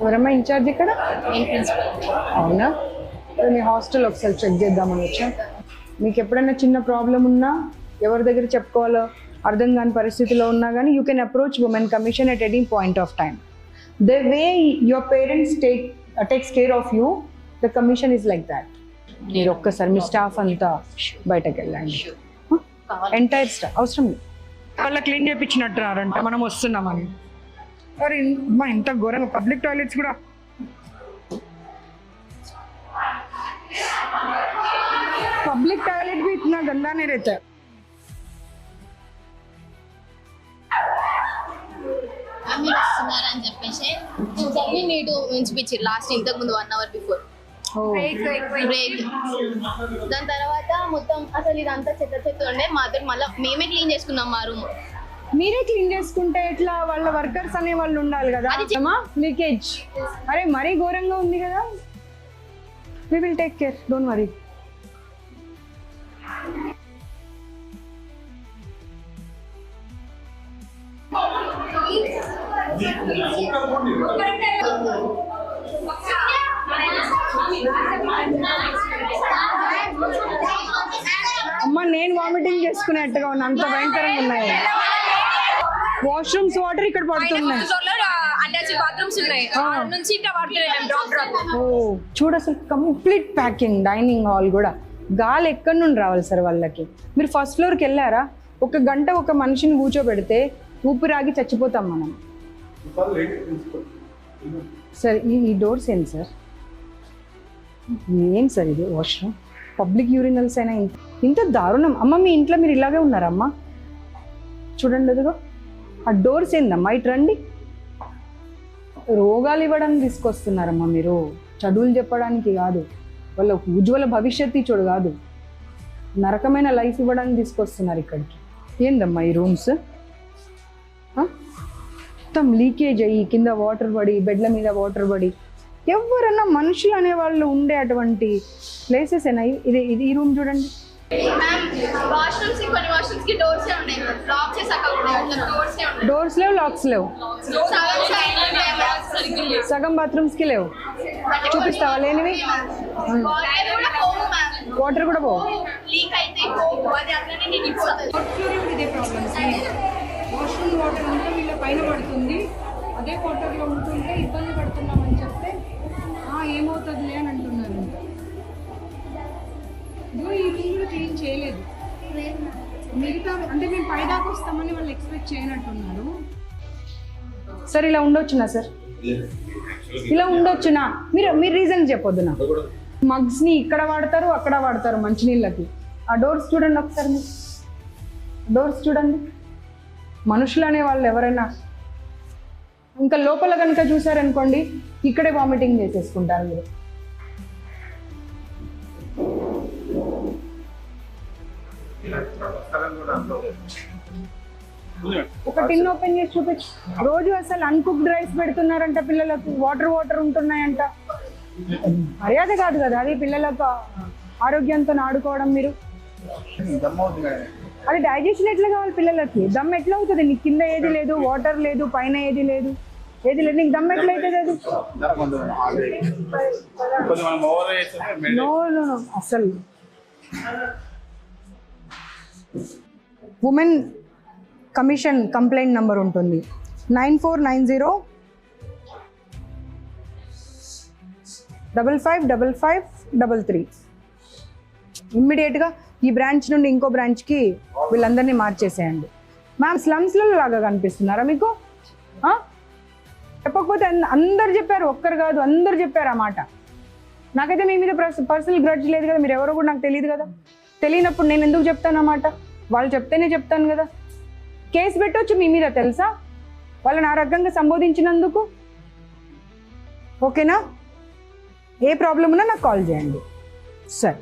ఎవరమ్మా ఇన్ఛార్జ్ ఇక్కడ? అవునా? మీ హాస్టల్ ఒకసారి చెక్ చేద్దామని వచ్చా. మీకు ఎప్పుడైనా చిన్న ప్రాబ్లం ఉన్నా ఎవరి దగ్గర చెప్పుకోవాలో అర్థం కాని పరిస్థితిలో ఉన్నా కానీ you can approach women commission at any point of time the way your parents take takes care of you the commission is like that మీరు ఒక్కసారి మీ స్టాఫ్ అంతా బయటకు వెళ్ళండి. ఎంటైర్ స్టాఫ్ అవసరం లేదు. వాళ్ళ క్లీన్ చేయించినట్టున్నారంట మనం వస్తున్నామని. మరి మా ఇంత ఘోరంగా పబ్లిక్ టాయిలెట్స్ కూడా पब्लिक टॉयलेट भी इतना गंदा नहीं रहता है మీరు వస్తున్నారని చెప్పేసి అన్ని నీటు ఉంచిపించారు లాస్ట్ ఇంతకు ముందు వన్ అవర్ బిఫోర్ బ్రేక్ దాని తర్వాత మొత్తం అసలు ఇదంతా చెత్త చెత్త ఉండే మాతో మళ్ళీ మేమే క్లీన్ చేసుకున్నాం మా రూమ్ మీరే క్లీన్ చేసుకుంటే ఎట్లా వాళ్ళ వర్కర్స్ అనే వాళ్ళు ఉండాలి కదా? లీకేజ్. అరే మరీ ఘోరంగా ఉంది కదా. We will take care don't worry అమ్మ నేను వామిటింగ్ చేసుకునేట్టుగా ఉన్నా అంత భయంకరంగా ఉన్నాయి. వాష్రూమ్స్ వాటర్ ఇక్కడ పడుతున్నాయి. అటాచ్ బాత్రూమ్స్ ఉన్నాయి. నుంచి ఇట్లా పడుతున్నాయి మేము డ్రాప్ డ్రాప్ ఓ చూడు అసలు కంప్లీట్ ప్యాకింగ్ డైనింగ్ హాల్ కూడా. గాలి ఎక్కడి నుండి రావాలి సార్ వాళ్ళకి? మీరు ఫస్ట్ ఫ్లోర్కి వెళ్ళారా? ఒక గంట ఒక మనిషిని కూర్చోబెడితే ఊపిరాగి చచ్చిపోతాం మనం. సార్ ఈ ఈ డోర్స్ ఏంటి సార్? ఏం సార్ ఇది? వాష్రూమ్? పబ్లిక్ యూరినల్స్ అయినా ఇంత ఇంత దారుణం. అమ్మ మీ ఇంట్లో మీరు ఇలాగే ఉన్నారమ్మా చూడండి అదిగో. ఆ డోర్స్ ఏందమ్మా ఇటు రండి. రోగాలు ఇవ్వడానికి తీసుకొస్తున్నారమ్మా మీరు. చదువులు చెప్పడానికి కాదు. వాళ్ళ ఉజ్వల భవిష్యత్ చూడు కాదు. నరకమైన లైఫ్ ఇవ్వడానికి తీసుకొస్తున్నారు ఇక్కడికి. ఏందమ్మా ఈ రూమ్స్ మొత్తం లీకేజ్ అయ్యి కింద వాటర్ పడి బెడ్ల మీద వాటర్ పడి. ఎవరన్నా మనుషులు అనే వాళ్ళు ఉండే అటువంటి ప్లేసెస్ అయినాయి ఇది ఇది ఈ రూమ్ చూడండి. వాష్రూమ్స్ కొన్ని వాష్రూమ్స్కి డోర్స్ ఉన్నాయి లాక్ చేసాక డోర్స్ ఉన్నాయి? డోర్స్ లేవు లాక్స్ లేవు. సగం సగం బాత్రూమ్స్కి లేవు. చూపిస్తావా లేనివి? వాటర్ కూడా పోవు మ్యామ్ వాటర్ కూడా పోవు. లీక్ అయితే పోవు. అది అట్లనే నిండిపోతుంది ఇదే ప్రాబ్లమ్స్ వాష్రూమ్ వాటర్ అంతా వీళ్ళ పైన పడుతుంది. అదే వాటర్లో ఉంటుంటే ఇబ్బంది పడుతున్నామని చెప్తే "ఆ, మిగతా అంటే మేము పైదాకా వస్తామని వాళ్ళు ఎక్స్పెక్ట్ చేయనట్టున్నారు. సార్ ఇలా ఉండొచ్చునా సార్? ఇలా ఉండొచ్చునా? మీరు మీరు రీజన్ చెప్పొద్దు నా మగ్స్ని ఇక్కడ వాడతారు అక్కడ వాడతారు మంచినీళ్ళకి. ఆ డోర్స్ చూడండి ఒకసారి మీరు. డోర్స్ చూడండి. మనుషులు అనే వాళ్ళు ఎవరైనా. ఇంకా లోపల కనుక చూసారనుకోండి ఇక్కడే వామిటింగ్ చేసేసుకుంటారు మీరు. ఒక టిన్ ఓపెన్ చేసి చూపించు. రోజు అసలు అన్కుక్డ్ రైస్ పెడుతున్నారంట పిల్లలకు. వాటర్ వాటర్ ఉంటున్నాయంట. మర్యాద కాదు కదా అది పిల్లలకు ఆరోగ్యంతో ఆడుకోవడం మీరు. అది డైజెషన్ ఎట్లా కావాలి పిల్లలకి? దమ్ ఎట్లా అవుతుంది? నీకు కింద ఏది లేదు వాటర్ లేదు పైన ఏది లేదు ఏది లేదు. నీకు దమ్ ఎట్లా అవుతుంది అది? నో. అసలు ఉమెన్ కమిషన్ కంప్లైంట్ నెంబర్ ఉంటుంది. Nine four nine zero double five double five double three. ఇమ్మీడియట్గా ఈ బ్రాంచ్ నుండి ఇంకో బ్రాంచ్కి వీళ్ళందరినీ మార్చేసేయండి. మ్యామ్ స్లమ్స్లలో లాగా కనిపిస్తున్నారా మీకు? చెప్పకపోతే అందరు చెప్పారు ఒక్కరు కాదు అందరు చెప్పారు ఆ మాట. నాకైతే మీ మీద పర్సనల్ గ్రడ్జ్ లేదు కదా మీరు ఎవరో కూడా నాకు తెలియదు కదా. తెలియనప్పుడు నేను ఎందుకు చెప్తాను అన్నమాట వాళ్ళు చెప్తేనే చెప్తాను కదా. కేసు పెట్టొచ్చు మీ మీద తెలుసా? వాళ్ళని ఆ రకంగా సంబోధించినందుకు. ఓకేనా? ఏ ప్రాబ్లం ఉన్నా నాకు కాల్ చేయండి. సరే.